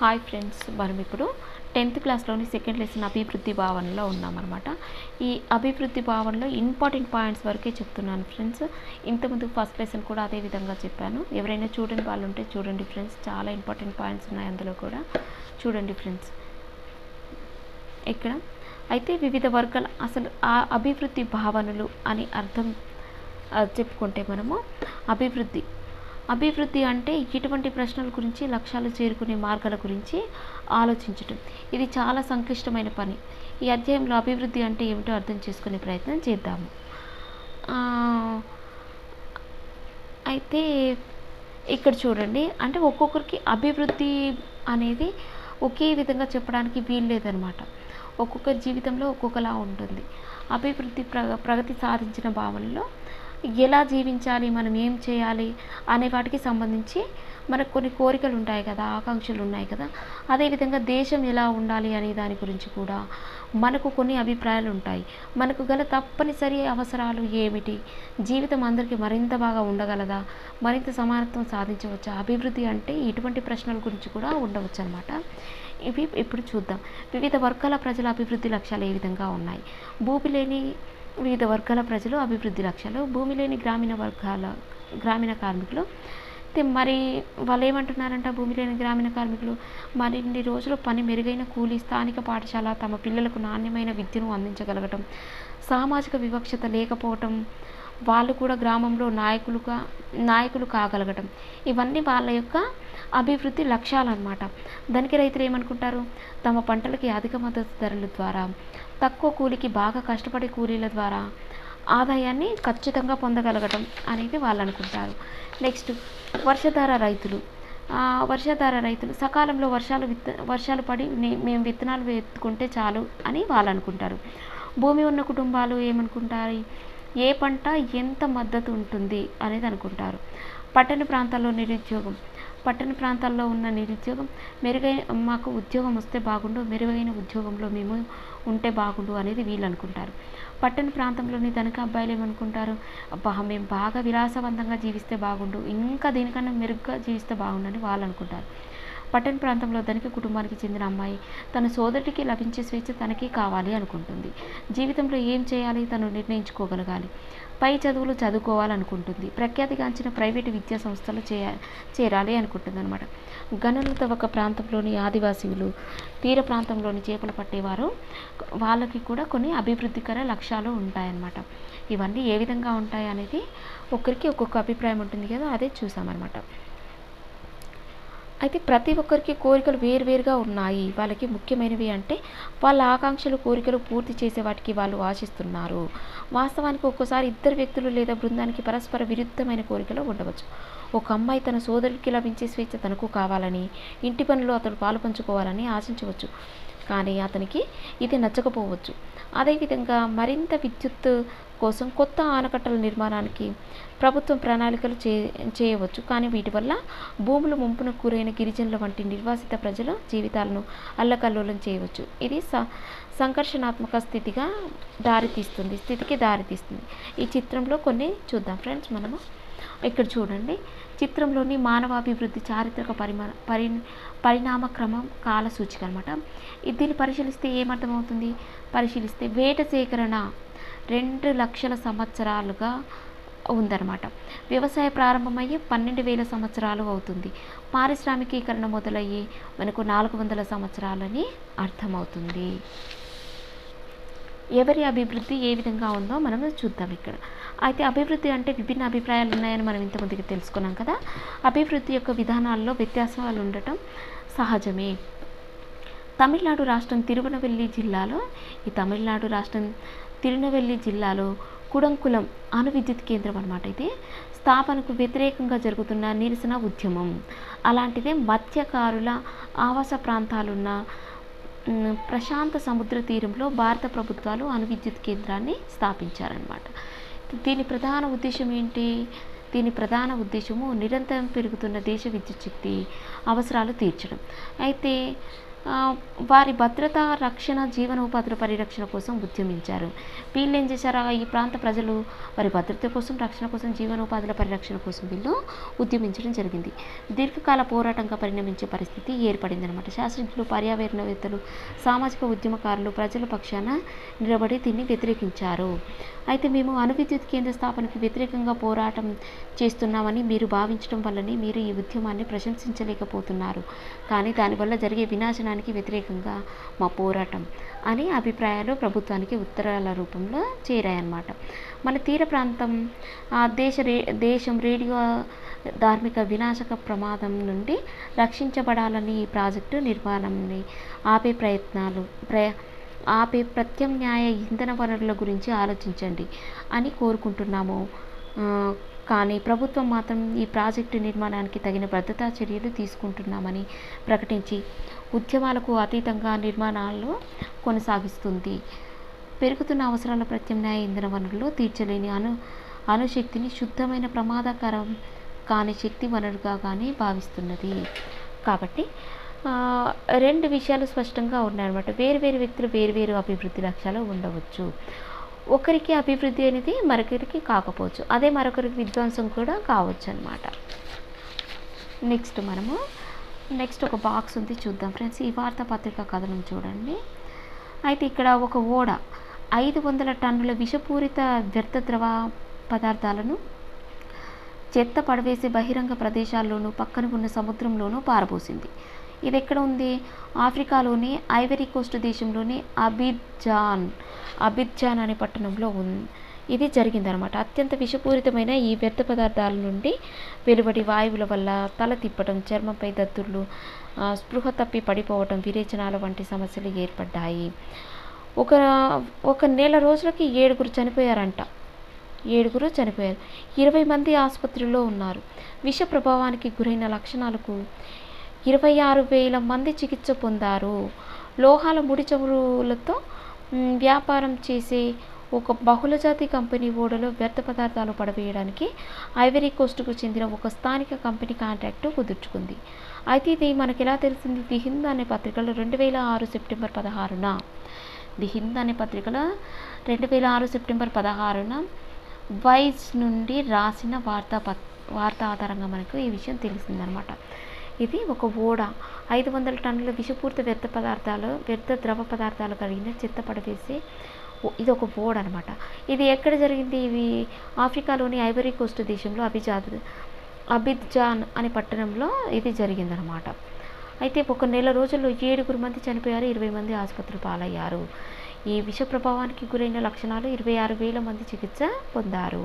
Hi friends మనం ఇప్పుడు tenth క్లాస్లోని second lesson అభివృద్ధి భావనలో ఉన్నామన్నమాట. ఈ అభివృద్ధి భావనలో ఇంపార్టెంట్ పాయింట్స్ వరకే చెప్తున్నాను ఫ్రెండ్స్ ఇంతకుముందు ఫస్ట్ లెసన్ కూడా అదే విధంగా చెప్పాను. ఎవరైనా చూడని వాళ్ళు ఉంటే చూడండి ఫ్రెండ్స్ చాలా ఇంపార్టెంట్ పాయింట్స్ ఉన్నాయి అందులో కూడా. చూడండి ఫ్రెండ్స్ ఇక్కడ అయితే వివిధ వర్గాల అసలు ఆ అభివృద్ధి భావనలు అని అర్థం చెప్పుకుంటే మనము అభివృద్ధి అభివృద్ధి అంటే ఇటువంటి ప్రశ్నల గురించి లక్ష్యాలు చేరుకునే మార్గాల గురించి ఆలోచించటం. ఇది చాలా సంక్లిష్టమైన పని. ఈ అధ్యాయంలో అభివృద్ధి అంటే ఏమిటో అర్థం చేసుకునే ప్రయత్నం చేద్దాము. అయితే ఇక్కడ చూడండి. అంటే ఒక్కొక్కరికి అభివృద్ధి అనేది ఒకే విధంగా చెప్పడానికి వీలు లేదనమాట జీవితంలో ఒక్కొక్కలా ఉంటుంది. అభివృద్ధి ప్రగ ప్రగతి సాధించిన భావనలో ఎలా జీవించాలి మనం ఏం చేయాలి అనే వాటికి సంబంధించి మనకు కొన్ని కోరికలు ఉంటాయి కదా ఆకాంక్షలు ఉన్నాయి కదా. అదేవిధంగా దేశం ఎలా ఉండాలి అనే దాని గురించి కూడా మనకు కొన్ని అభిప్రాయాలు ఉంటాయి. మనకు గల తప్పనిసరి అవసరాలు ఏమిటి? జీవితం అందరికీ మరింత బాగా ఉండగలదా? మరింత సమానత్వం సాధించవచ్చా? అభివృద్ధి అంటే ఇటువంటి ప్రశ్నల గురించి కూడా ఉండవచ్చు అనమాట ఇవి ఇప్పుడు చూద్దాం. వివిధ వర్గాల ప్రజల అభివృద్ధి లక్ష్యాలు ఏ విధంగా ఉన్నాయి? భూమి లేని వివిధ వర్గాల ప్రజలు అభివృద్ధి లక్ష్యాలు. భూమి లేని గ్రామీణ వర్గాల గ్రామీణ కార్మికులు. అయితే మరి వాళ్ళు ఏమంటున్నారంట భూమి లేని గ్రామీణ కార్మికులు? మరిన్ని రోజులు పని మెరుగైన కూలి స్థానిక పాఠశాల తమ పిల్లలకు నాణ్యమైన విద్యను అందించగలగటం సామాజిక వివక్షత లేకపోవటం వాళ్ళు కూడా గ్రామంలో నాయకులుగా నాయకులు కాగలగటం. ఇవన్నీ వాళ్ళ యొక్క అభివృద్ధి లక్ష్యాలన్నమాట. దానికి రైతులు ఏమనుకుంటారు? తమ పంటలకి అధిక మద్దతు ధరల ద్వారా తక్కువ కూలికి బాగా కష్టపడే కూలీల ద్వారా ఆదాయాన్ని ఖచ్చితంగా పొందగలగటం అనేది వాళ్ళు అనుకుంటారు. నెక్స్ట్ వర్షధార రైతులు. వర్షాధార రైతులు సకాలంలో వర్షాలు విత్త వర్షాలు పడి మేము విత్తనాలు ఎత్తుకుంటే చాలు అని వాళ్ళు అనుకుంటారు. భూమి ఉన్న కుటుంబాలు ఏమనుకుంటారు? ఏ పంట ఎంత మద్దతు ఉంటుంది అనేది అనుకుంటారు. పట్టణ ప్రాంతాల్లో నిరుద్యోగం. పట్టణ ప్రాంతాల్లో ఉన్న నిరుద్యోగం మెరుగైన మాకు ఉద్యోగం వస్తే బాగుండు మెరుగైన ఉద్యోగంలో మేము ఉంటే బాగుండు అనేది వీళ్ళు అనుకుంటారు. పట్టణ ప్రాంతంలోని ధనిక అబ్బాయిలు ఏమనుకుంటారు? అబ్బా మేము బాగా విలాసవంతంగా జీవిస్తే బాగుండు ఇంకా దీనికన్నా మెరుగ్గా జీవిస్తే బాగుండు అని వాళ్ళు అనుకుంటారు. పట్టణ ప్రాంతంలో ధనిక కుటుంబానికి చెందిన అమ్మాయి తన సోదరుడికి లభించే స్వేచ్ఛ తనకి కావాలి అనుకుంటుంది. జీవితంలో ఏం చేయాలి? తను నిర్ణయించుకోగలగాలి. పై చదువులు చదువుకోవాలనుకుంటుంది. ప్రఖ్యాతిగాంచిన ప్రైవేటు విద్యా సంస్థలు చేయ చేరాలి అనుకుంటుంది అనమాట గనులతో ఒక ప్రాంతంలోని ఆదివాసీలు తీర ప్రాంతంలోని చేపలు పట్టేవారు వాళ్ళకి కూడా కొన్ని అభివృద్ధికర లక్ష్యాలు ఉంటాయన్నమాట. ఇవన్నీ ఏ విధంగా ఉంటాయి అనేది ఒక్కరికి ఒక్కొక్క అభిప్రాయం ఉంటుంది కదా అదే చూసామన్నమాట. అయితే ప్రతి ఒక్కరికి కోరికలు వేరువేరుగా ఉన్నాయి. వాళ్ళకి ముఖ్యమైనవి అంటే వాళ్ళ ఆకాంక్షలు కోరికలు పూర్తి చేసే వాటికి వాళ్ళు ఆశిస్తున్నారు. వాస్తవానికి ఒక్కోసారి ఇద్దరు వ్యక్తులు లేదా బృందానికి పరస్పర విరుద్ధమైన కోరికలు ఉండవచ్చు. ఒక అమ్మాయి తన సోదరుడికి లభించే స్వేచ్ఛ తనకు కావాలని ఇంటి పనిలో అతడు పాలు పంచుకోవాలని ఆశించవచ్చు. కానీ అతనికి ఇది నచ్చకపోవచ్చు. అదేవిధంగా మరింత విద్యుత్ కోసం కొత్త ఆనకట్టల నిర్మాణానికి ప్రభుత్వం ప్రణాళికలు చే చేయవచ్చు. కానీ వీటి వల్ల భూములు ముంపున గురైన గిరిజనుల వంటి నిర్వాసిత ప్రజల జీవితాలను అల్లకల్లోలం చేయవచ్చు. ఇది స సంకర్షణాత్మక స్థితిగా దారితీస్తుంది స్థితికి దారితీస్తుంది ఈ చిత్రంలో కొన్ని చూద్దాం ఫ్రెండ్స్ మనము. ఇక్కడ చూడండి. చిత్రంలోని మానవాభివృద్ధి చారిత్రక పరిమ పరి పరిణామ క్రమం కాల సూచిక అనమాట దీన్ని పరిశీలిస్తే ఏమర్థమవుతుంది? పరిశీలిస్తే వేట సేకరణ రెండు లక్షల సంవత్సరాలుగా ఉందన్నమాట. వ్యవసాయ ప్రారంభమయ్యి పన్నెండు వేల సంవత్సరాలు అవుతుంది. పారిశ్రామికీకరణ మొదలయ్యి మనకు నాలుగు వందల సంవత్సరాలని అర్థమవుతుంది. ఎవరి అభివృద్ధి ఏ విధంగా ఉందో మనం చూద్దాం ఇక్కడ. అయితే అభివృద్ధి అంటే విభిన్న అభిప్రాయాలు ఉన్నాయని మనం ఇంతకుముందుకు తెలుసుకున్నాం కదా. అభివృద్ధి యొక్క విధానాల్లో వ్యత్యాసాలు ఉండటం సహజమే. తమిళనాడు రాష్ట్రం తిరువనవెల్లి జిల్లాలో ఈ తమిళనాడు రాష్ట్రం తిరునవెల్లి జిల్లాలో కుడంకులం అణు విద్యుత్ కేంద్రం అనమాట ఇది. స్థాపనకు వ్యతిరేకంగా జరుగుతున్న నిరసన ఉద్యమం. అలాంటిదే మత్స్యకారుల ఆవాస ప్రాంతాలున్న ప్రశాంత సముద్ర తీరంలో భారత ప్రభుత్వాలు అణు విద్యుత్ కేంద్రాన్ని స్థాపించారనమాట దీని ప్రధాన ఉద్దేశం ఏంటి? దీని ప్రధాన ఉద్దేశము నిరంతరం పెరుగుతున్న దేశ విద్యుత్ శక్తి అవసరాలు తీర్చడం. అయితే వారి భద్రత రక్షణ జీవనోపాధుల పరిరక్షణ కోసం ఉద్యమించారు. వీళ్ళు ఏం చేశారు? ఈ ప్రాంత ప్రజలు వారి భద్రత కోసం రక్షణ కోసం జీవనోపాధుల పరిరక్షణ కోసం వీళ్ళు ఉద్యమించడం జరిగింది. దీర్ఘకాల పోరాటంగా పరిణమించే పరిస్థితి ఏర్పడిందనమాట శాస్త్రజ్ఞులు పర్యావరణవేత్తలు సామాజిక ఉద్యమకారులు ప్రజల పక్షాన నిలబడి దీన్ని వ్యతిరేకించారు. అయితే మేము అణు విద్యుత్ కేంద్ర స్థాపనకు వ్యతిరేకంగా పోరాటం చేస్తున్నామని మీరు భావించడం వల్లనే మీరు ఈ ఉద్యమాన్ని ప్రశంసించలేకపోతున్నారు. కానీ దానివల్ల జరిగే వినాశనానికి వ్యతిరేకంగా మా పోరాటం అని అభిప్రాయాలు ప్రభుత్వానికి ఉత్తరాల రూపంలో చేరాయన్నమాట. మన తీర ప్రాంతం ఆ దేశ రే దేశం రేడియో ధార్మిక వినాశక ప్రమాదం నుండి రక్షించబడాలని ఈ ప్రాజెక్టు నిర్మాణాన్ని ఆపే ప్రయత్నాలు ప్రయ ఆపే ప్రత్యామ్నాయ ఇంధన వనరుల గురించి ఆలోచించండి అని కోరుకుంటున్నాము. కానీ ప్రభుత్వం మాత్రం ఈ ప్రాజెక్టు నిర్మాణానికి తగిన భద్రతా చర్యలు తీసుకుంటున్నామని ప్రకటించి ఉద్యమాలకు అతీతంగా నిర్మాణాలు కొనసాగిస్తుంది. పెరుగుతున్న అవసరాల ప్రత్యామ్నాయ ఇంధన వనరులు తీర్చలేని అణు అణుశక్తిని శుద్ధమైన ప్రమాదకరం కాని శక్తి వనరుగా కానీ భావిస్తున్నది. కాబట్టి రెండు విషయాలు స్పష్టంగా ఉన్నాయన్నమాట. వేరు వేరు వ్యక్తులు వేరు వేరు అభివృద్ధి లక్ష్యాలు ఉండవచ్చు. ఒకరికి అభివృద్ధి అనేది మరొకరికి కాకపోవచ్చు. అదే మరొకరికి విధ్వంసం కూడా కావచ్చు అనమాట నెక్స్ట్ మనము నెక్స్ట్ ఒక బాక్స్ ఉంది చూద్దాం ఫ్రెండ్స్. ఈ వార్తాపత్రిక కథనం చూడండి. అయితే ఇక్కడ ఒక ఓడ ఐదు వందల టన్నుల విషపూరిత వ్యర్థ ద్రవ పదార్థాలను చెత్త పడవేసి బహిరంగ ప్రదేశాల్లోనూ పక్కన ఉన్న సముద్రంలోనూ పారబోసింది. ఇది ఎక్కడ ఉంది ఆఫ్రికాలోని ఐవరీ కోస్ట్ దేశంలోని అబిడ్జాన్ అబిడ్జాన్ అనే పట్టణంలో ఉంది ఇది జరిగిందనమాట అత్యంత విషపూరితమైన ఈ వ్యర్థ పదార్థాల నుండి వెలువడి వాయువుల వల్ల తల తిప్పడం చర్మంపై దద్దుర్లు స్పృహ తప్పి పడిపోవడం విరేచనాల వంటి సమస్యలు ఏర్పడ్డాయి. ఒక ఒక నెల రోజులకి ఏడుగురు చనిపోయారంట. ఏడుగురు చనిపోయారు. ఇరవై మంది ఆసుపత్రిలో ఉన్నారు. విష ప్రభావానికి గురైన లక్షణాలకు ఇరవై ఆరు వేల మంది చికిత్స పొందారు. లోహాల ముడి చమురులతో వ్యాపారం చేసే ఒక బహుళజాతి కంపెనీ ఓడలో వ్యర్థ పదార్థాలు పడవేయడానికి ఐవరీ కోస్టుకు చెందిన ఒక స్థానిక కంపెనీ కాంట్రాక్టు కుదుర్చుకుంది. అయితే ఇది మనకి ఎలా తెలిసింది? ది హింద్ అనే పత్రికలో రెండు వేల ఆరు సెప్టెంబర్ పదహారున. ది హింద్ అనే పత్రికలో రెండు వేల ఆరు సెప్టెంబర్ పదహారున వైజ్ నుండి రాసిన వార్తా పత్ వార్త ఆధారంగా మనకు ఈ విషయం తెలిసిందనమాట. ఇది ఒక ఓడ. ఐదు వందల టన్నుల విషపూరిత వ్యర్థ పదార్థాలు వ్యర్థ ద్రవ పదార్థాలు కలిగిన చెత్త పడవేసి ఇది ఒక ఓడ అనమాట ఇది ఎక్కడ జరిగింది? ఇవి ఆఫ్రికాలోని ఐవరీ కోస్ట్ దేశంలో అభిజాద్ అబిద్జాన్ అనే పట్టణంలో ఇది జరిగిందనమాట అయితే ఒక నెల రోజుల్లో ఏడుగురు మంది చనిపోయారు ఇరవై మంది ఆసుపత్రి పాలయ్యారు. ఈ విష ప్రభావానికి గురైన లక్షణాలు ఇరవై ఆరు వేల మంది చికిత్స పొందారు.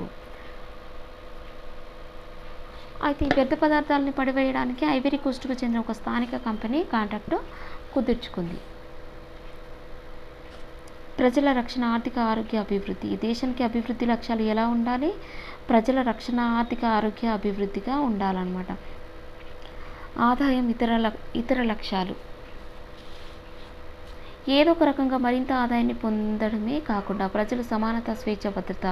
అయితే ఈ వ్యర్థ పదార్థాలని పడివేయడానికి ఐవరీ కోస్ట్కు చెందిన ఒక స్థానిక కంపెనీ కాంట్రాక్టు కుదుర్చుకుంది. ప్రజల రక్షణ ఆర్థిక ఆరోగ్య అభివృద్ధి. ఈ దేశానికి అభివృద్ధి లక్ష్యాలు ఎలా ఉండాలి? ప్రజల రక్షణ ఆర్థిక ఆరోగ్య అభివృద్ధిగా ఉండాలన్నమాట. ఆదాయం ఇతర ఇతర లక్ష్యాలు. ఏదో ఒక రకంగా మరింత ఆదాయాన్ని పొందడమే కాకుండా ప్రజలు సమానత స్వేచ్ఛ భద్రత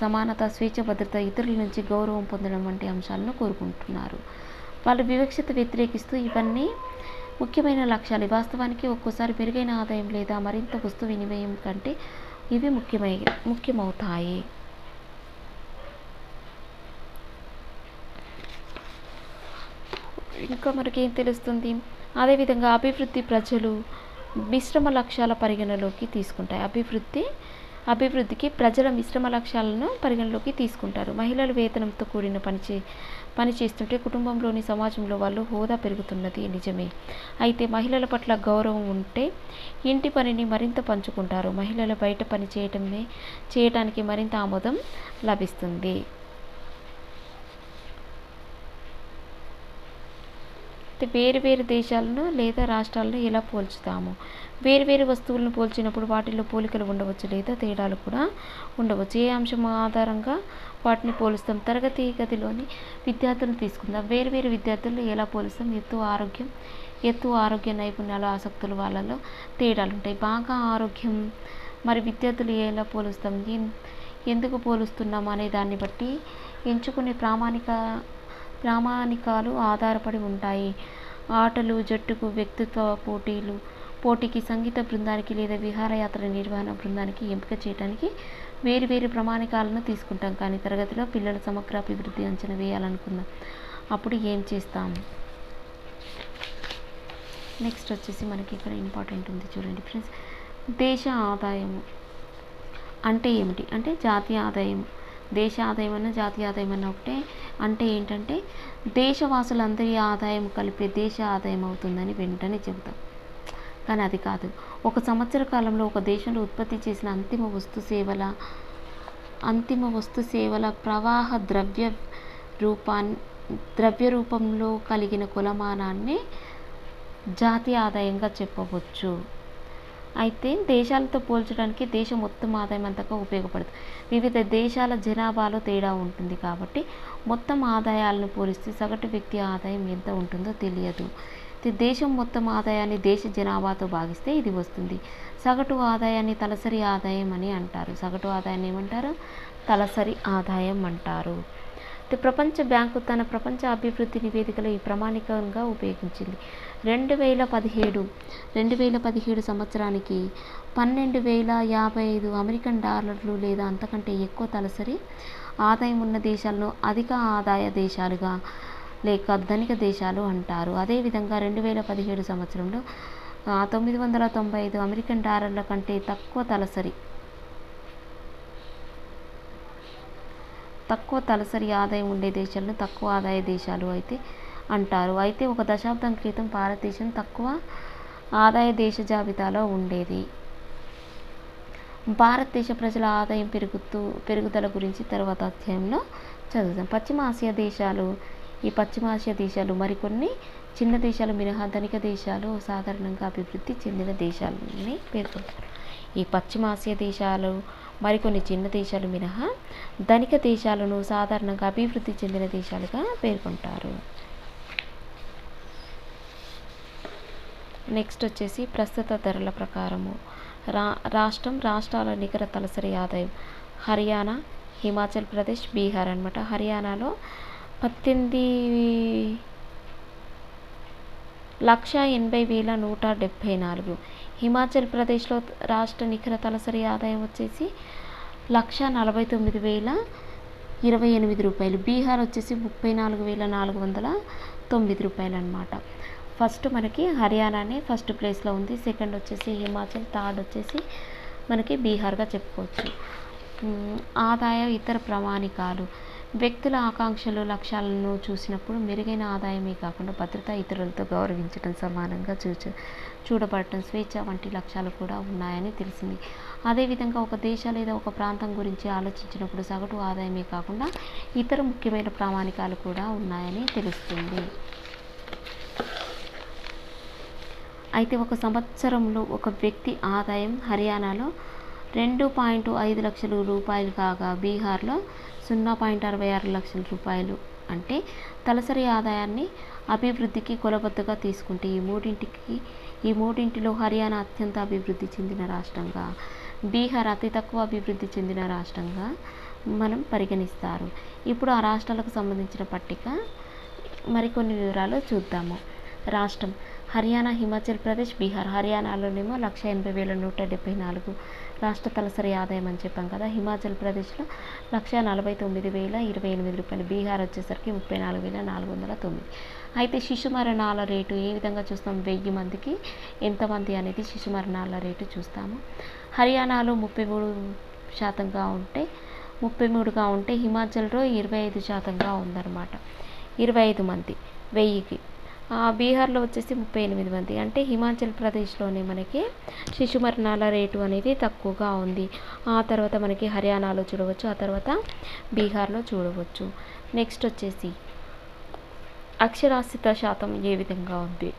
సమానత స్వేచ్ఛ భద్రత ఇతరుల నుంచి గౌరవం పొందడం వంటి అంశాలను కోరుకుంటున్నారు. వాళ్ళు వివక్షత వ్యతిరేకిస్తూ ఇవన్నీ ముఖ్యమైన లక్ష్యాలు. వాస్తవానికి ఒక్కోసారి మెరుగైన ఆదాయం లేదా మరింత వస్తు వినిమయం కంటే ఇవి ముఖ్యమై ముఖ్యమవుతాయి. ఇంకా మనకేం తెలుస్తుంది? అదేవిధంగా అభివృద్ధి ప్రజలు మిశ్రమ లక్ష్యాల పరిగణలోకి తీసుకుంటాయి. అభివృద్ధి అభివృద్ధికి ప్రజల మిశ్రమ లక్ష్యాలను పరిగణలోకి తీసుకుంటారు. మహిళలు వేతనంతో కూడిన పని చే పని చేస్తుంటే కుటుంబంలోని సమాజంలో వాళ్ళు హోదా పెరుగుతున్నది నిజమే. అయితే మహిళల పట్ల గౌరవం ఉంటే ఇంటి పనిని మరింత పంచుకుంటారు. మహిళలు బయట పని చేయటమే చేయటానికి మరింత ఆమోదం లభిస్తుంది. అయితే వేరు వేరు దేశాలను లేదా రాష్ట్రాలను ఎలా పోల్చుతాము? వేరువేరు వస్తువులను పోల్చినప్పుడు వాటిలో పోలికలు ఉండవచ్చు లేదా తేడాలు కూడా ఉండవచ్చు. ఏ అంశం ఆధారంగా వాటిని పోలుస్తాం? తరగతి గదిలోని విద్యార్థులను తీసుకుందాం. వేరువేరు విద్యార్థులను ఎలా పోలుస్తాం? ఎత్తు ఆరోగ్యం ఎత్తు ఆరోగ్య నైపుణ్యాలు ఆసక్తులు వాళ్ళలో తేడాలు ఉంటాయి. బాగా ఆరోగ్యం మరి విద్యార్థులు ఎలా పోలుస్తాం? ఎందుకు పోలుస్తున్నాం అనే దాన్ని బట్టి ఎంచుకునే ప్రామాణిక ప్రామాణికాలు ఆధారపడి ఉంటాయి. ఆటలు జట్టుకు వ్యక్తిత్వ పోటీలు పోటీకి సంగీత బృందానికి లేదా విహారయాత్ర నిర్వహణ బృందానికి ఎంపిక చేయడానికి వేరు వేరు ప్రమాణికాలను తీసుకుంటాం. కానీ తరగతిలో పిల్లల సమగ్ర అభివృద్ధి అంచనా వేయాలనుకుందాం. అప్పుడు ఏం చేస్తాం? నెక్స్ట్ వచ్చేసి మనకి ఇక్కడ ఇంపార్టెంట్ ఉంది చూడండి ఫ్రెండ్స్. దేశ ఆదాయము అంటే ఏమిటి? అంటే జాతీయ ఆదాయం దేశ ఆదాయం అన్న జాతీయ ఆదాయం అన్న ఒకటే. అంటే ఏంటంటే దేశవాసులందరి ఆదాయం కలిపే దేశ ఆదాయం అవుతుందని వెంటనే చెబుతాం. కానీ అది కాదు. ఒక సంవత్సర కాలంలో ఒక దేశంలో ఉత్పత్తి చేసిన అంతిమ వస్తు సేవల అంతిమ వస్తు సేవల ప్రవాహ ద్రవ్య రూపాన్ని ద్రవ్య రూపంలో కలిగిన కులమానాన్ని జాతీయ ఆదాయంగా చెప్పవచ్చు. అయితే దేశాలతో పోల్చడానికి దేశం మొత్తం ఆదాయం అంతగా ఉపయోగపడుతుంది వివిధ దేశాల జనాభాలో తేడా ఉంటుంది కాబట్టి మొత్తం ఆదాయాలను పోలిస్తే సగటు వ్యక్తి ఆదాయం ఎంత ఉంటుందో తెలియదు. దేశం మొత్తం ఆదాయాన్ని దేశ జనాభాతో భాగిస్తే ఇది వస్తుంది. సగటు ఆదాయాన్ని తలసరి ఆదాయం అని అంటారు. సగటు ఆదాయాన్ని ఏమంటారు? తలసరి ఆదాయం అంటారు. ప్రపంచ బ్యాంకు తన ప్రపంచ అభివృద్ధి నివేదికలో ఈ ప్రామాణికంగా ఉపయోగించింది. రెండు వేల పదిహేడు రెండు వేల పదిహేడు సంవత్సరానికి పన్నెండు వేల యాభై ఐదు అమెరికన్ డాలర్లు లేదా అంతకంటే ఎక్కువ తలసరి ఆదాయం ఉన్న దేశాలను అధిక ఆదాయ దేశాలుగా లేక ధనిక దేశాలు అంటారు. అదేవిధంగా రెండు వేల పదిహేడు సంవత్సరంలో తొమ్మిది వందల తొంభై ఐదు అమెరికన్ డాలర్ల కంటే తక్కువ తలసరి తక్కువ తలసరి ఆదాయం ఉండే దేశాలను తక్కువ ఆదాయ దేశాలు అయితే అంటారు. అయితే ఒక దశాబ్దం క్రితం భారతదేశం తక్కువ ఆదాయ దేశ జాబితాలో ఉండేది. భారతదేశ ప్రజల ఆదాయం పెరుగుతూ పెరుగుదల గురించి తర్వాత అధ్యాయంలో చదువుతాం పశ్చిమ ఆసియా దేశాలు ఈ పశ్చిమ ఆసియా దేశాలు మరికొన్ని చిన్న దేశాలు మినహా ధనిక దేశాలు సాధారణంగా అభివృద్ధి చెందిన దేశాలని పేర్కొంటారు. ఈ పశ్చిమ ఆసియా దేశాలు మరికొన్ని చిన్న దేశాలు మినహా ధనిక దేశాలను సాధారణంగా అభివృద్ధి చెందిన దేశాలుగా పేర్కొంటారు. నెక్స్ట్ వచ్చేసి ప్రస్తుత ధరల ప్రకారము. రా రాష్ట్రం రాష్ట్రాల నికర తలసరి ఆదాయం హర్యానా హిమాచల్ ప్రదేశ్ బీహార్ అనమాట హర్యానాలో పద్దెనిమిది లక్ష ఎనభై వేల నూట డెబ్భై నాలుగు. హిమాచల్ ప్రదేశ్లో రాష్ట్ర నికర తలసరి ఆదాయం వచ్చేసి లక్ష నలభై తొమ్మిది వేల ఇరవై ఎనిమిది రూపాయలు. బీహార్ వచ్చేసి ముప్పై నాలుగు వేల నాలుగు వందల తొమ్మిది రూపాయలు అనమాట ఫస్ట్ మనకి హర్యానానే ఫస్ట్ ప్లేస్లో ఉంది. సెకండ్ వచ్చేసి హిమాచల్ థర్డ్ వచ్చేసి మనకి బీహార్గా చెప్పుకోవచ్చు. ఆదాయ ఇతర ప్రామాణికాలు. వ్యక్తుల ఆకాంక్షలు లక్ష్యాలను చూసినప్పుడు మెరుగైన ఆదాయమే కాకుండా భద్రత ఇతరులతో గౌరవించడం సమానంగా చూచ చూడబడటం స్వేచ్ఛ వంటి లక్ష్యాలు కూడా ఉన్నాయని తెలిసింది. అదేవిధంగా ఒక దేశ లేదా ఒక ప్రాంతం గురించి ఆలోచించినప్పుడు సగటు ఆదాయమే కాకుండా ఇతర ముఖ్యమైన ప్రామాణికాలు కూడా ఉన్నాయని తెలుస్తుంది. అయితే ఒక సంవత్సరంలో ఒక వ్యక్తి ఆదాయం హర్యానాలో రెండు పాయింట్ ఐదు లక్షల రూపాయలు కాగా బీహార్లో సున్నా పాయింట్ అరవై ఆరు లక్షల రూపాయలు. అంటే తలసరి ఆదాయాన్ని అభివృద్ధికి కొలబద్దగా తీసుకుంటే ఈ మూడింటికి ఈ మూడింటిలో హర్యానా అత్యంత అభివృద్ధి చెందిన రాష్ట్రంగా బీహార్ అతి తక్కువ అభివృద్ధి చెందిన రాష్ట్రంగా మనం పరిగణిస్తారు. ఇప్పుడు ఆ రాష్ట్రాలకు సంబంధించిన పట్టిక మరికొన్ని వివరాలు చూద్దాము. రాష్ట్రం హర్యానా హిమాచల్ ప్రదేశ్ బీహార్. హర్యానాలోనేమో లక్ష ఎనభై వేల నూట డెబ్బై నాలుగు రాష్ట్ర తలసరి ఆదాయం అని చెప్పాం కదా. హిమాచల్ ప్రదేశ్లో లక్ష నలభై తొమ్మిది వేల ఇరవై ఎనిమిది రూపాయలు. బీహార్ వచ్చేసరికి ముప్పై నాలుగు వేల నాలుగు వందల తొమ్మిది. అయితే శిశు మరణాల రేటు ఏ విధంగా చూస్తాం? వెయ్యి మందికి ఎంతమంది అనేది శిశు మరణాల రేటు చూస్తాము. హర్యానాలో ముప్పై మూడు శాతంగా ఉంటే ముప్పై మూడుగా ఉంటే హిమాచల్లో ఇరవై ఐదు శాతంగా ఉందన్నమాట. ఇరవై ఐదు మంది. వెయ్యికి. బీహార్లో వచ్చేసి ముప్పై ఎనిమిది మంది. అంటే హిమాచల్ ప్రదేశ్లోనే మనకి శిశు మరణాల రేటు అనేది తక్కువగా ఉంది. ఆ తర్వాత మనకి హర్యానాలో చూడవచ్చు ఆ తర్వాత బీహార్లో చూడవచ్చు. నెక్స్ట్ వచ్చేసి అక్షరాస్యత శాతం ఏ విధంగా ఉంది?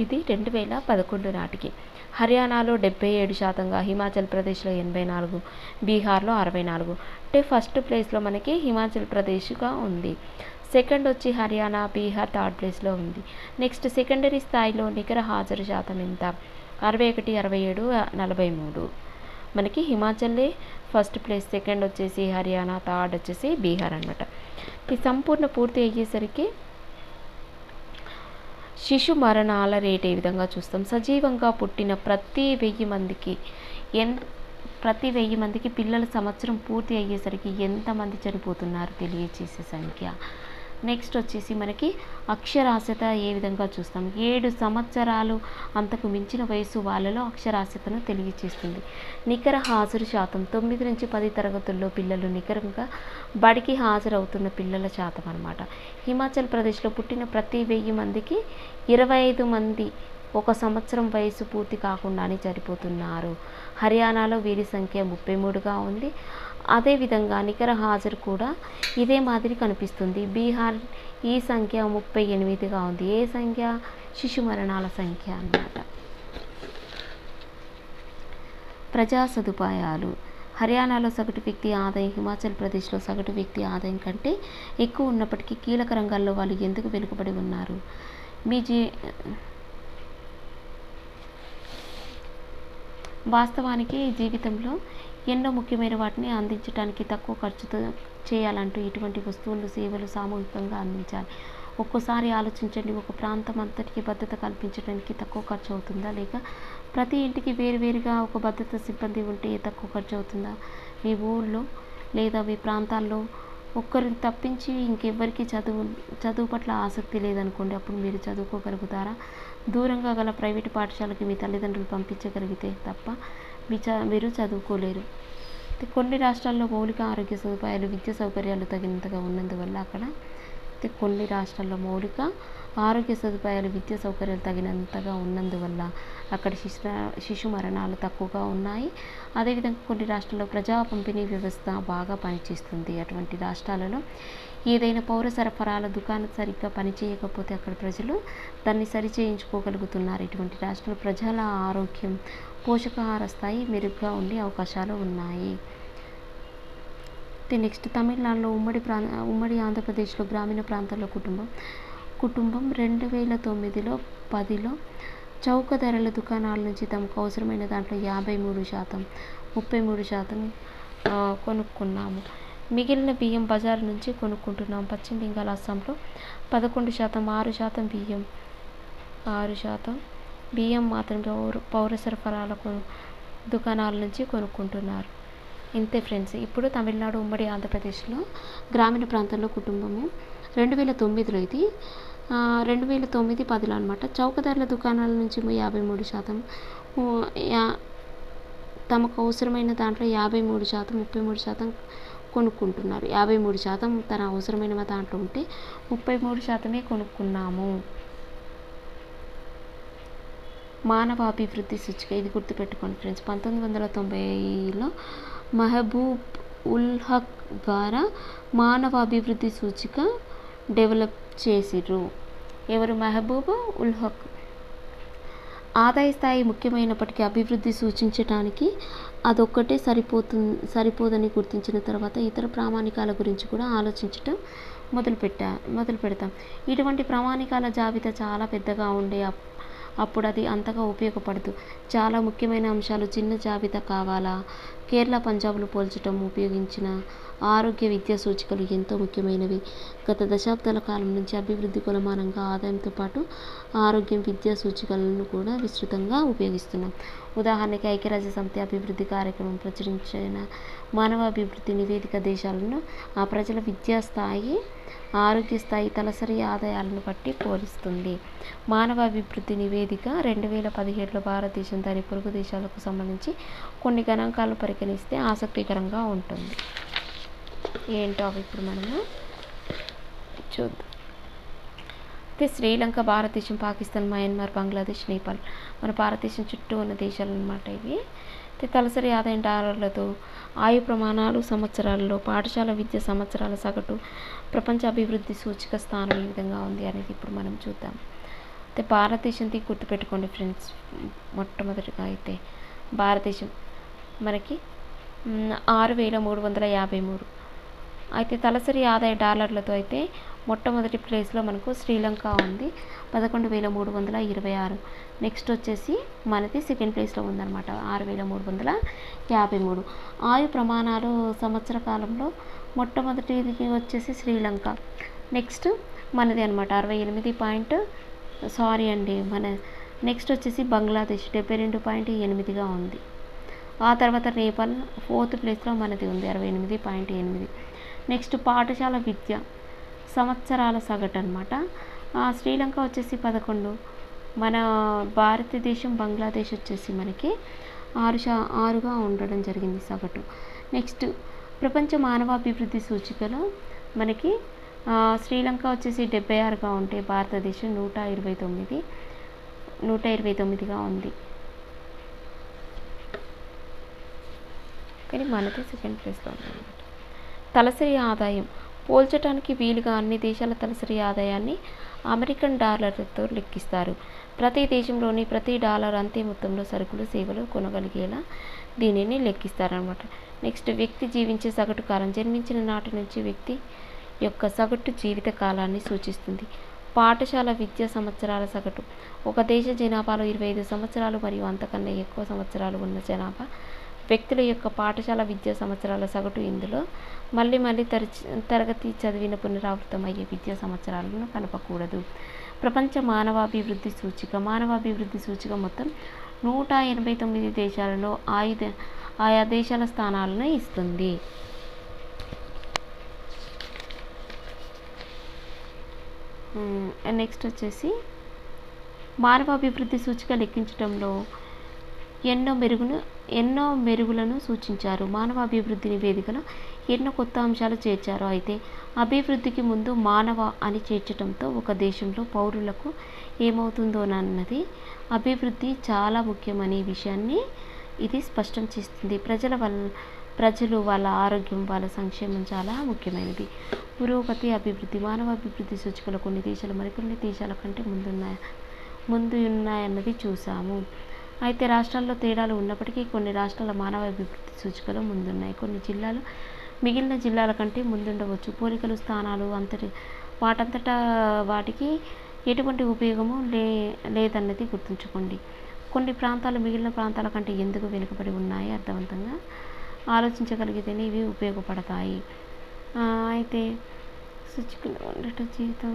ఇది రెండు వేల పదకొండు నాటికి. హర్యానాలో డెబ్బై ఏడు శాతంగా హిమాచల్ ప్రదేశ్లో ఎనభై నాలుగు బీహార్లో అరవై నాలుగు. అంటే ఫస్ట్ ప్లేస్లో మనకి హిమాచల్ ప్రదేశ్గా ఉంది. సెకండ్ వచ్చి హర్యానా బీహార్ థర్డ్ ప్లేస్లో ఉంది. నెక్స్ట్ సెకండరీ స్థాయిలో నికర హాజరు శాతం ఎంత? అరవై ఒకటి అరవై ఏడు నలభై మూడు. మనకి హిమాచల్లే ఫస్ట్ ప్లేస్ సెకండ్ వచ్చేసి హర్యానా థర్డ్ వచ్చేసి బీహార్ అనమాట ఈ సంపూర్ణ పూర్తి అయ్యేసరికి శిశు మరణాల రేట్ ఏ విధంగా చూస్తాం? సజీవంగా పుట్టిన ప్రతి వెయ్యి మందికి ఎన్ ప్రతి వెయ్యి మందికి పిల్లల సంవత్సరం పూర్తి అయ్యేసరికి ఎంతమంది చనిపోతున్నారు తెలియచేసే సంఖ్య? నెక్స్ట్ వచ్చేసి మనకి అక్షరాస్యత ఏ విధంగా చూస్తాం? ఏడు సంవత్సరాలు అంతకు మించిన వయసు వాళ్ళలో అక్షరాస్యతను తెలియచేస్తుంది. నికర హాజరు శాతం తొమ్మిది నుంచి పది తరగతుల్లో పిల్లలు నికరంగా బడికి హాజరవుతున్న పిల్లల శాతం అనమాట హిమాచల్ ప్రదేశ్లో పుట్టిన ప్రతి వెయ్యి మందికి ఇరవై ఐదు మంది ఒక సంవత్సరం వయసు పూర్తి కాకుండానే చనిపోతున్నారు. హర్యానాలో వీరి సంఖ్య ముప్పై మూడుగా ఉంది. అదేవిధంగా నికర హాజరు కూడా ఇదే మాదిరి కనిపిస్తుంది. బీహార్ ఈ సంఖ్య ముప్పై ఎనిమిదిగా ఉంది. ఏ సంఖ్య? శిశు మరణాల సంఖ్య అన్నమాట. ప్రజా సదుపాయాలు. హర్యానాలో సగటు వ్యక్తి ఆదాయం హిమాచల్ ప్రదేశ్లో సగటు వ్యక్తి ఆదాయం కంటే ఎక్కువ ఉన్నప్పటికీ కీలక రంగాల్లో వాళ్ళు ఎందుకు వెనుకబడి ఉన్నారు? మీ జీ వాస్తవానికి జీవితంలో ఎన్నో ముఖ్యమైన వాటిని అందించడానికి తక్కువ ఖర్చుతో చేయాలంటూ ఇటువంటి వస్తువులు సేవలు సామూహికంగా అందించాలి. ఒక్కోసారి ఆలోచించండి ఒక ప్రాంతం అంతటికి భద్రత కల్పించడానికి తక్కువ ఖర్చు అవుతుందా లేక ప్రతి ఇంటికి వేరువేరుగా ఒక భద్రత సిబ్బంది ఉంటే తక్కువ ఖర్చు అవుతుందా? మీ ఊళ్ళో లేదా మీ ప్రాంతాల్లో ఒక్కరిని తప్పించి ఇంకెవ్వరికి చదువు చదువు పట్ల ఆసక్తి లేదనుకోండి అప్పుడు మీరు చదువుకోగలుగుతారా? దూరంగా గల ప్రైవేటు పాఠశాలకి మీ తల్లిదండ్రులు పంపించగలిగితే తప్ప వీరు మీరు చదువుకోలేరు. కొన్ని రాష్ట్రాల్లో మౌలిక ఆరోగ్య సదుపాయాలు విద్యా సౌకర్యాలు తగినంతగా ఉన్నందువల్ల అక్కడ కొన్ని రాష్ట్రాల్లో మౌలిక ఆరోగ్య సదుపాయాలు విద్యా సౌకర్యాలు తగినంతగా ఉన్నందువల్ల అక్కడ శిశు శిశు మరణాలు తక్కువగా ఉన్నాయి. అదేవిధంగా కొన్ని రాష్ట్రాల్లో ప్రజా పంపిణీ వ్యవస్థ బాగా పనిచేస్తుంది. అటువంటి రాష్ట్రాలలో ఏదైనా పౌర సరఫరాల దుకాణం సరిగ్గా పనిచేయకపోతే అక్కడ ప్రజలు దాన్ని సరిచేయించుకోగలుగుతున్నారు ఇటువంటి రాష్ట్రాల ప్రజల ఆరోగ్యం పోషకాహార స్థాయి మెరుగ్గా ఉండే అవకాశాలు ఉన్నాయి. నెక్స్ట్ తమిళనాడులో ఉమ్మడి ప్రా ఉమ్మడి ఆంధ్రప్రదేశ్లో గ్రామీణ ప్రాంతాల్లో కుటుంబం. కుటుంబం రెండు వేల తొమ్మిదిలో పదిలో చౌక ధరల దుకాణాల నుంచి తమకు అవసరమైన దాంట్లో యాభై మూడు శాతం ముప్పై మూడు శాతం కొనుక్కున్నాము. మిగిలిన బియ్యం బజార్ నుంచి కొనుక్కుంటున్నాం. పశ్చిమ బెంగాల్ అస్సాంలో పదకొండు శాతం ఆరు శాతం బియ్యం ఆరు శాతం బియ్యం మాత్రం పౌర పౌర సరఫరాల దుకాణాల నుంచి కొనుక్కుంటున్నారు. ఇంతే ఫ్రెండ్స్ ఇప్పుడు తమిళనాడు ఉమ్మడి ఆంధ్రప్రదేశ్లో గ్రామీణ ప్రాంతంలో కుటుంబము. రెండు వేల తొమ్మిదిలో ఇది రెండు వేల తొమ్మిది పదిలో అనమాట చౌక ధరల దుకాణాల నుంచి యాభై మూడు శాతం తమకు అవసరమైన దాంట్లో యాభై మూడు శాతం ముప్పై మూడు శాతం కొనుక్కుంటున్నారు. యాభై మూడు శాతం తన అవసరమైన దాంట్లో ఉంటే ముప్పై మూడు శాతమే కొనుక్కున్నాము. మానవాభివృద్ధి సూచిక. ఇది గుర్తుపెట్టుకోండి ఫ్రెండ్స్. పంతొమ్మిది వందల తొంభైలో మహబూబ్ ఉల్ హక్ ద్వారా మానవాభివృద్ధి సూచిక డెవలప్ చేసిర్రు. ఎవరు? మహబూబ్ ఉల్ హక్. ఆదాయ స్థాయి ముఖ్యమైనప్పటికీ అభివృద్ధి సూచించడానికి అదొక్కటే సరిపోతు సరిపోదని గుర్తించిన తర్వాత ఇతర ప్రామాణికాల గురించి కూడా ఆలోచించటం మొదలుపెట్టా మొదలు పెడతాం ఇటువంటి ప్రామాణికాల జాబితా చాలా పెద్దగా ఉండే అప్పుడు అది అంతగా ఉపయోగపడదు. చాలా ముఖ్యమైన అంశాలు చిన్న జాబితా కావాలా? కేరళ పంజాబ్లు పోల్చటం ఉపయోగించిన ఆరోగ్య విద్యా సూచికలు ఎంతో ముఖ్యమైనవి. గత దశాబ్దాల కాలం నుంచి అభివృద్ధి కొలమానంగా ఆదాయంతో పాటు ఆరోగ్యం విద్యా సూచికలను కూడా విస్తృతంగా ఉపయోగిస్తున్నాం. ఉదాహరణకి ఐక్యరాజ్య సమితి అభివృద్ధి కార్యక్రమం ప్రచురించిన మానవాభివృద్ధి నివేదిక దేశాలను ఆ ప్రజల విద్యా స్థాయి ఆరోగ్య స్థాయి తలసరి ఆదాయాలను బట్టి పోలిస్తుంది. మానవాభివృద్ధి నివేదిక రెండు వేల పదిహేడులో భారతదేశం దాని పొరుగు దేశాలకు సంబంధించి కొన్ని గణాంకాలు పరిగణిస్తే ఆసక్తికరంగా ఉంటుంది. ఏంటో అవి ఇప్పుడు మనము చూద్దాం. అయితే శ్రీలంక భారతదేశం పాకిస్తాన్ మయన్మార్ బంగ్లాదేశ్ నేపాల్ మన భారతదేశం చుట్టూ ఉన్న దేశాలు అనమాట ఇవి. తలసరి ఆదాయం డాలర్లతో ఆయు ప్రమాణాలు సంవత్సరాలలో పాఠశాల విద్య సంవత్సరాల సగటు ప్రపంచ అభివృద్ధి సూచిక స్థానం ఈ విధంగా ఉంది అనేది ఇప్పుడు మనం చూద్దాం. అయితే భారతదేశం తీ గుర్తుపెట్టుకోండి ఫ్రెండ్స్. మొట్టమొదటిగా అయితే భారతదేశం మనకి ఆరు వేల మూడు వందల యాభై మూడు. అయితే తలసరి ఆదాయ డాలర్లతో అయితే మొట్టమొదటి ప్లేస్లో మనకు శ్రీలంక ఉంది. పదకొండు వేల మూడు వందల ఇరవై ఆరు. నెక్స్ట్ వచ్చేసి మనది సెకండ్ ప్లేస్లో ఉందన్నమాట. ఆరు వేల మూడు వందల యాభై మూడు. ఆయు ప్రమాణాలు సంవత్సర కాలంలో మొట్టమొదటిది వచ్చేసి శ్రీలంక. నెక్స్ట్ మనది అనమాట అరవై ఎనిమిది పాయింట్ సారీ అండి మన నెక్స్ట్ వచ్చేసి బంగ్లాదేశ్. డెబ్బై రెండు పాయింట్ ఎనిమిదిగా ఉంది. ఆ తర్వాత నేపాల్ ఫోర్త్ ప్లేస్లో మనది ఉంది అరవై ఎనిమిది పాయింట్ ఎనిమిది. నెక్స్ట్ పాఠశాల విద్య సంవత్సరాల సగటు అనమాట శ్రీలంక వచ్చేసి పదకొండు. మన భారతదేశం బంగ్లాదేశ్ వచ్చేసి మనకి ఆరు శా ఆరుగా ఉండడం జరిగింది సగటు. నెక్స్ట్ ప్రపంచ మానవాభివృద్ధి సూచికలో మనకి శ్రీలంక వచ్చేసి డెబ్బై ఆరుగా ఉంటే భారతదేశం నూట ఇరవై తొమ్మిది నూట ఇరవై తొమ్మిదిగా ఉంది. కానీ మనది సెకండ్ ప్లేస్లో ఉందన్నమాట. తలసరి ఆదాయం. పోల్చడానికి వీలుగా అన్ని దేశాల తలసరి ఆదాయాన్ని అమెరికన్ డాలర్లతో లెక్కిస్తారు. ప్రతి దేశంలోని ప్రతి డాలర్ అంతే మొత్తంలో సరుకులు సేవలు కొనగలిగేలా దీనిని లెక్కిస్తారనమాట నెక్స్ట్ వ్యక్తి జీవించే సగటు కాలం జన్మించిన నాటి నుంచి వ్యక్తి యొక్క సగటు జీవిత కాలాన్ని సూచిస్తుంది. పాఠశాల విద్యా సంవత్సరాల సగటు. ఒక దేశ జనాభాలో ఇరవై ఐదు సంవత్సరాలు మరియు అంతకన్నా ఎక్కువ సంవత్సరాలు ఉన్న జనాభా వ్యక్తుల యొక్క పాఠశాల విద్యా సంవత్సరాల సగటు ఇందులో మళ్ళీ మళ్ళీ తరచి తరగతి చదివిన పునరావృతం అయ్యే విద్యా సంవత్సరాలను కలపకూడదు. ప్రపంచ మానవాభివృద్ధి సూచిక మానవాభివృద్ధి సూచిక మొత్తం నూట ఎనభై తొమ్మిది దేశాలలో ఆయుధ ఆయా దేశాల స్థానాలను ఇస్తుంది. నెక్స్ట్ వచ్చేసి మానవాభివృద్ధి సూచిక లెక్కించడంలో ఎన్నో మెరుగును ఎన్నో మెరుగులను సూచించారు. మానవ అభివృద్ధి నివేదికలో ఎన్నో కొత్త అంశాలు చేర్చారు. అయితే అభివృద్ధికి ముందు మానవ అని చేర్చడంతో ఒక దేశంలో పౌరులకు ఏమవుతుందోనన్నది అభివృద్ధి చాలా ముఖ్యమనే విషయాన్ని ఇది స్పష్టం చేస్తుంది. ప్రజల వల్ల ప్రజలు వాళ్ళ ఆరోగ్యం వాళ్ళ సంక్షేమం చాలా ముఖ్యమైనది. పురోగతి అభివృద్ధి మానవ అభివృద్ధి సూచికలు కొన్ని దేశాలు మరికొన్ని దేశాల కంటే ముందున్నాయి ముందు ఉన్నాయన్నది చూసాము. అయితే రాష్ట్రాల్లో తేడాలు ఉన్నప్పటికీ కొన్ని రాష్ట్రాల మానవ అభివృద్ధి సూచికలు ముందున్నాయి. కొన్ని జిల్లాలు మిగిలిన జిల్లాల కంటే ముందుండవచ్చు. పోలికలు స్థానాలు అంతటి వాటంతటా వాటికి ఎటువంటి ఉపయోగము లే లేదన్నది గుర్తుంచుకోండి. కొన్ని ప్రాంతాలు మిగిలిన ప్రాంతాల కంటే ఎందుకు వెనుకబడి ఉన్నాయి? అర్థవంతంగా ఆలోచించగలిగితేనే ఇవి ఉపయోగపడతాయి. అయితే సూచికలు ఉండటం జీవితం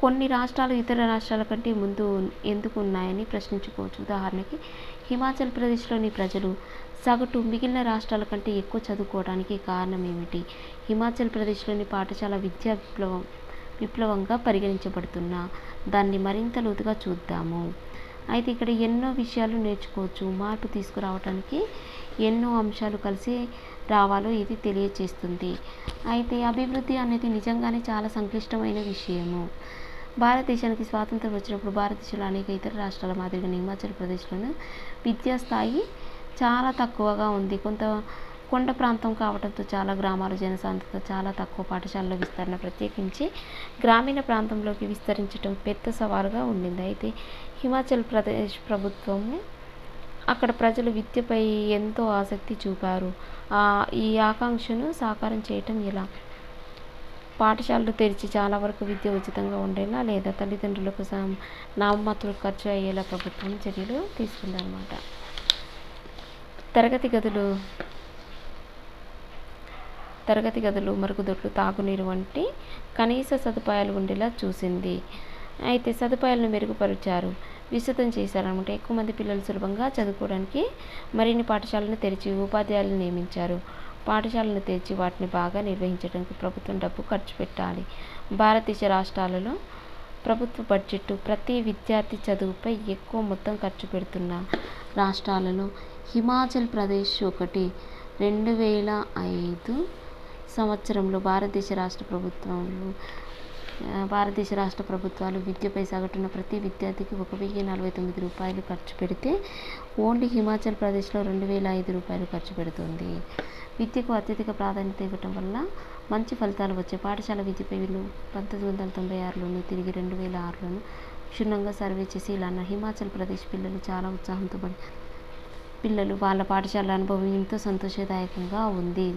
కొన్ని రాష్ట్రాలు ఇతర రాష్ట్రాల కంటే ముందు ఎందుకు ఉన్నాయని ప్రశ్నించుకోవచ్చు. ఉదాహరణకి హిమాచల్ ప్రదేశ్లోని ప్రజలు సగటు మిగిలిన రాష్ట్రాల కంటే ఎక్కువ చదువుకోవడానికి కారణం ఏమిటి? హిమాచల్ ప్రదేశ్లోని పాఠశాల విద్యా విప్లవం విప్లవంగా పరిగణించబడుతున్న దాన్ని మరింత లోతుగా చూద్దాము. అయితే ఇక్కడ ఎన్నో విషయాలు నేర్చుకోవచ్చు. మార్పు తీసుకురావడానికి ఎన్నో అంశాలు కలిసి రావాలో ఇది తెలియచేస్తుంది. అయితే అభివృద్ధి అనేది నిజంగానే చాలా సంక్లిష్టమైన విషయము. భారతదేశానికి స్వాతంత్రం వచ్చినప్పుడు భారతదేశంలో అనేక ఇతర రాష్ట్రాల మాదిరిగానే హిమాచల్ ప్రదేశ్లోనూ విద్యా స్థాయి చాలా తక్కువగా ఉంది. కొంత కొండ ప్రాంతం కావడంతో చాలా గ్రామాల జనసాంద్రత చాలా తక్కువ పాఠశాలలో విస్తరణ ప్రత్యేకించి గ్రామీణ ప్రాంతంలోకి విస్తరించడం పెద్ద సవాలుగా ఉండింది. అయితే హిమాచల్ ప్రదేశ్ ప్రభుత్వం అక్కడ ప్రజలు విద్యపై ఎంతో ఆసక్తి చూపారు. ఈ ఆకాంక్షను సాకారం చేయటం ఎలా? పాఠశాలలు తెరిచి చాలా వరకు విద్య ఉచితంగా ఉండేలా లేదా తల్లిదండ్రులకు సమ్ నామమాత్రులు ఖర్చు అయ్యేలా ప్రభుత్వం చర్యలు తీసుకుందన్నమాట. తరగతి గదులు తరగతి గదులు మరుగుదొడ్లు తాగునీరు వంటి కనీస సదుపాయాలు ఉండేలా చూసింది. అయితే సదుపాయాలను మెరుగుపరిచారు. విస్తృతం చేశారనమాట ఎక్కువ మంది పిల్లలు సులభంగా చదువుకోవడానికి మరిన్ని పాఠశాలను తెరిచి ఉపాధ్యాయులను నియమించారు. పాఠశాలను తెచ్చి వాటిని బాగా నిర్వహించడానికి ప్రభుత్వం డబ్బు ఖర్చు పెట్టాలి. భారతదేశ రాష్ట్రాలలో ప్రభుత్వ బడ్జెట్ ప్రతి విద్యార్థి చదువుపై ఎక్కువ మొత్తం ఖర్చు పెడుతున్న రాష్ట్రాలలో హిమాచల్ ప్రదేశ్ ఒకటి. రెండు వేల ఐదు సంవత్సరంలో భారతదేశ రాష్ట్ర ప్రభుత్వాలు భారతదేశ రాష్ట్ర ప్రభుత్వాలు విద్యపై సగటున ప్రతి విద్యార్థికి ఒక వెయ్యి నలభై తొమ్మిది రూపాయలు ఖర్చు పెడితే ఓన్లీ హిమాచల్ ప్రదేశ్లో రెండు వేల ఐదు రూపాయలు ఖర్చు పెడుతుంది. విద్యకు అత్యధిక ప్రాధాన్యత ఇవ్వటం వల్ల మంచి ఫలితాలు వచ్చాయి పాఠశాల విద్యపై వీళ్ళు పంతొమ్మిది వందల తొంభై ఆరులోను తిరిగి రెండు వేల ఆరులోను క్షుణ్ణంగా సర్వే చేసి ఇలా అన్న హిమాచల్ ప్రదేశ్ పిల్లలు చాలా ఉత్సాహంతో పడి పిల్లలు వాళ్ళ పాఠశాల అనుభవం ఎంతో సంతోషదాయకంగా ఉంది.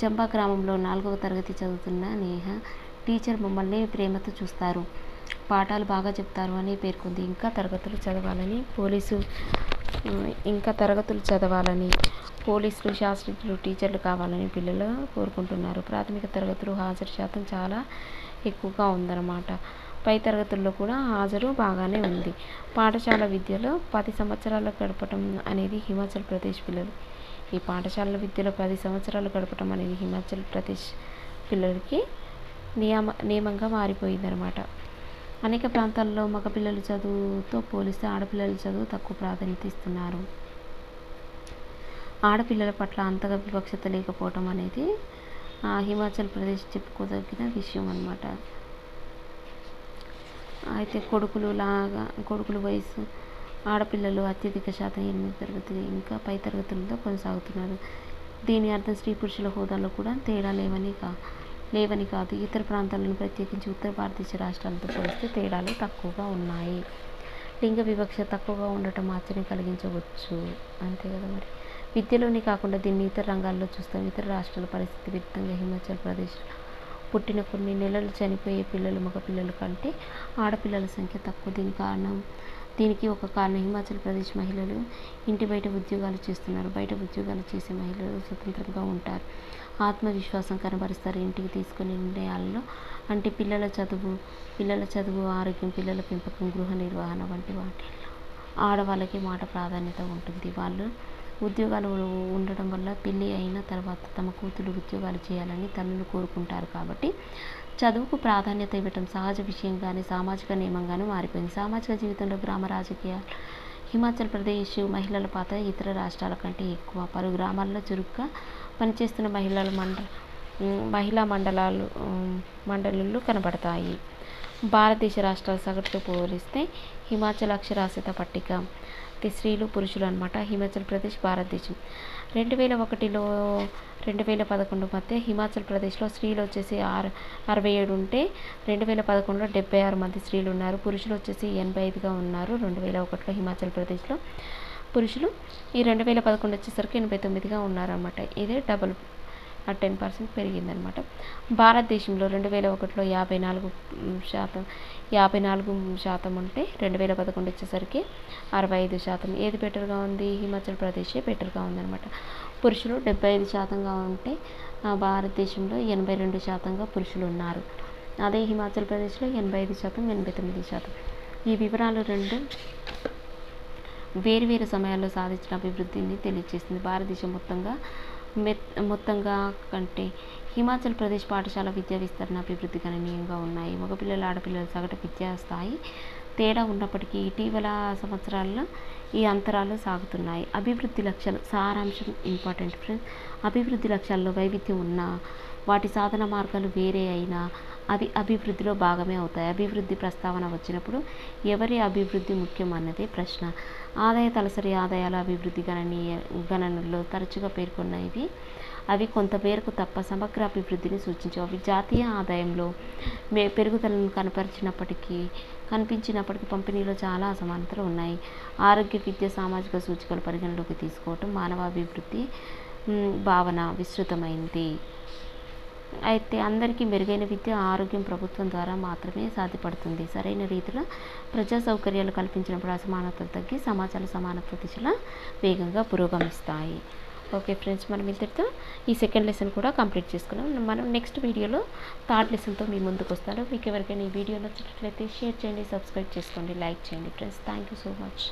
చంపా గ్రామంలో నాలుగవ తరగతి చదువుతున్న నేహ టీచర్ మమ్మల్ని ప్రేమతో చూస్తారు. పాఠాలు బాగా చెప్తారు అని పేర్కొంది. ఇంకా తరగతులు చదవాలని పోలీసు ఇంకా తరగతులు చదవాలని పోలీసులు శాస్త్రజ్ఞులు టీచర్లు కావాలని పిల్లలు కోరుకుంటున్నారు. ప్రాథమిక తరగతులు హాజరు శాతం చాలా ఎక్కువగా ఉందన్నమాట. పై తరగతుల్లో కూడా హాజరు బాగానే ఉంది. పాఠశాల విద్యలో పది సంవత్సరాలు గడపటం అనేది హిమాచల్ ప్రదేశ్ పిల్లలు. ఈ పాఠశాల విద్యలో పది సంవత్సరాలు గడపటం అనేది హిమాచల్ ప్రదేశ్ పిల్లలకి నియమ నియమంగా మారిపోయిందనమాట అనేక ప్రాంతాల్లో మగపిల్లల చదువుతో పోలిస్తే ఆడపిల్లల చదువు తక్కువ ప్రాధాన్యత ఇస్తున్నారు. ఆడపిల్లల పట్ల అంతగా వివక్షత లేకపోవటం అనేది హిమాచల్ ప్రదేశ్ చెప్పుకోదగిన విషయం అన్నమాట. అయితే కొడుకులు లాగా కొడుకుల వయసు ఆడపిల్లలు అత్యధిక శాతం ఎనిమిది తరగతి ఇంకా పై తరగతులతో కొనసాగుతున్నారు. దీని అర్థం స్త్రీ పురుషుల హోదాలో కూడా తేడా లేవని కా లేవని కాదు ఇతర ప్రాంతాలను ప్రత్యేకించి ఉత్తర భారతదేశ రాష్ట్రాలతో పోలిస్తే తేడాలు తక్కువగా ఉన్నాయి. లింగ వివక్ష తక్కువగా ఉండటం ఆశ్చర్యం కలిగించవచ్చు. అంతే కదా మరి. విద్యలోనే కాకుండా దీన్ని ఇతర రంగాల్లో చూస్తాం. ఇతర రాష్ట్రాల పరిస్థితి విరుద్ధంగా హిమాచల్ ప్రదేశ్ పుట్టిన కొన్ని నెలలు చనిపోయే పిల్లలు మగ పిల్లల కంటే ఆడపిల్లల సంఖ్య తక్కువ. దీని కారణం దీనికి ఒక కారణం హిమాచల్ ప్రదేశ్ మహిళలు ఇంటి బయట ఉద్యోగాలు చేస్తున్నారు. బయట ఉద్యోగాలు చేసే మహిళలు స్వతంత్రంగా ఉంటారు. ఆత్మవిశ్వాసం కనబరుస్తారు ఇంటికి తీసుకునే నిర్ణయాల్లో అంటే పిల్లల చదువు పిల్లల చదువు ఆరోగ్యం పిల్లల పెంపకం గృహ నిర్వహణ వంటి వాటి ఆడవాళ్ళకి మాట ప్రాధాన్యత ఉంటుంది. వాళ్ళు ఉద్యోగాలు ఉండడం వల్ల పెళ్ళి అయిన తర్వాత తమ కూతురు ఉద్యోగాలు చేయాలని తల్లులు కోరుకుంటారు కాబట్టి చదువుకు ప్రాధాన్యత ఇవ్వటం సహజ విషయంగానే సామాజిక నియమంగానే మారిపోయింది. సామాజిక జీవితంలో గ్రామ రాజకీయాలు హిమాచల్ ప్రదేశ్ మహిళల పాత్ర ఇతర రాష్ట్రాల కంటే ఎక్కువ. పలు గ్రామాల్లో చురుగ్గా పనిచేస్తున్న మహిళల మండ మహిళా మండలాలు మండలులు కనబడతాయి. భారతదేశ రాష్ట్రాల సగటుతో పోలిస్తే హిమాచల్ అక్షరాస్యత పట్టిక. స్త్రీలు పురుషులు అనమాట హిమాచల్ ప్రదేశ్ భారతదేశం. రెండు వేల ఒకటిలో రెండు వేల పదకొండు మధ్య హిమాచల్ ప్రదేశ్లో స్త్రీలు వచ్చేసి ఆరు అరవై ఏడు ఉంటే రెండు వేల పదకొండులో డెబ్బై ఆరు మంది స్త్రీలు ఉన్నారు. పురుషులు వచ్చేసి ఎనభై ఐదుగా ఉన్నారు. రెండు వేల ఒకటిలో హిమాచల్ ప్రదేశ్లో పురుషులు. ఈ రెండు వేల పదకొండు వచ్చేసరికి ఎనభై తొమ్మిదిగా ఉన్నారన్నమాట. ఇదే డబుల్ ఆ టెన్ పర్సెంట్ పెరిగిందనమాట. భారతదేశంలో రెండు వేల ఒకటిలో యాభై నాలుగు శాతం యాభై నాలుగు శాతం ఉంటే రెండు వేల పదకొండు వచ్చేసరికి అరవై ఐదు శాతం. ఏది బెటర్గా ఉంది? హిమాచల్ ప్రదేశే బెటర్గా ఉందన్నమాట పురుషులు డెబ్బై ఐదు శాతంగా ఉంటే భారతదేశంలో ఎనభై రెండు శాతంగా పురుషులు ఉన్నారు. అదే హిమాచల్ ప్రదేశ్లో ఎనభై ఐదు శాతం ఎనభై తొమ్మిది శాతం. ఈ వివరాలు రెండు వేరువేరు సమయాల్లో సాధించిన అభివృద్ధిని తెలియజేస్తుంది భారతదేశం మొత్తంగా మొత్తంగా కంటే హిమాచల్ ప్రదేశ్ పాఠశాల విద్యా విస్తరణ అభివృద్ధి గణనీయంగా ఉన్నాయి. మగపిల్లల ఆడపిల్లల సగటు విద్యా స్థాయి తేడా ఉన్నప్పటికీ ఇటీవల సంవత్సరాల్లో ఈ అంతరాలు సాగుతున్నాయి. అభివృద్ధి లక్ష్యాలు సారాంశం ఇంపార్టెంట్ ఫ్రెండ్స్. అభివృద్ధి లక్ష్యాల్లో వైవిధ్యం ఉన్నా వాటి సాధన మార్గాలు వేరే అయినా అవి అభివృద్ధిలో భాగమే అవుతాయి. అభివృద్ధి ప్రస్తావన వచ్చినప్పుడు ఎవరి అభివృద్ధి ముఖ్యం అన్నదే ప్రశ్న. ఆదాయ తలసరి ఆదాయాల అభివృద్ధి గణనీయ గణనలో తరచుగా పేర్కొన్నవి అవి కొంత మేరకు తప్ప సమగ్ర అభివృద్ధిని సూచించవు. అవి జాతీయ ఆదాయంలో మే పెరుగుదలను కనపరిచినప్పటికీ కనిపించినప్పటికీ పంపిణీలో చాలా అసమానతలు ఉన్నాయి. ఆరోగ్య విద్య సామాజిక సూచికలు పరిగణలోకి తీసుకోవటం మానవ అభివృద్ధి భావన విస్తృతమైంది. అయితే అందరికీ మెరుగైన విద్య ఆరోగ్యం ప్రభుత్వం ద్వారా మాత్రమే సాధ్యపడుతుంది. సరైన రీతిలో ప్రజా సౌకర్యాలు కల్పించినప్పుడు అసమానతలు తగ్గి సమాజాల సమానత్వ దిశలో వేగంగా పురోగమిస్తాయి. ఓకే ఫ్రెండ్స్ మనం ఇంతటితో ఈ సెకండ్ లెసన్ కూడా కంప్లీట్ చేసుకున్నాం. మనం నెక్స్ట్ వీడియోలో థర్డ్ లెసన్తో మీ ముందుకు వస్తాను. మీకు ఎవరికైనా ఈ వీడియో నచ్చినట్లయితే షేర్ చేయండి సబ్స్క్రైబ్ చేసుకోండి లైక్ చేయండి. Friends thank you so much.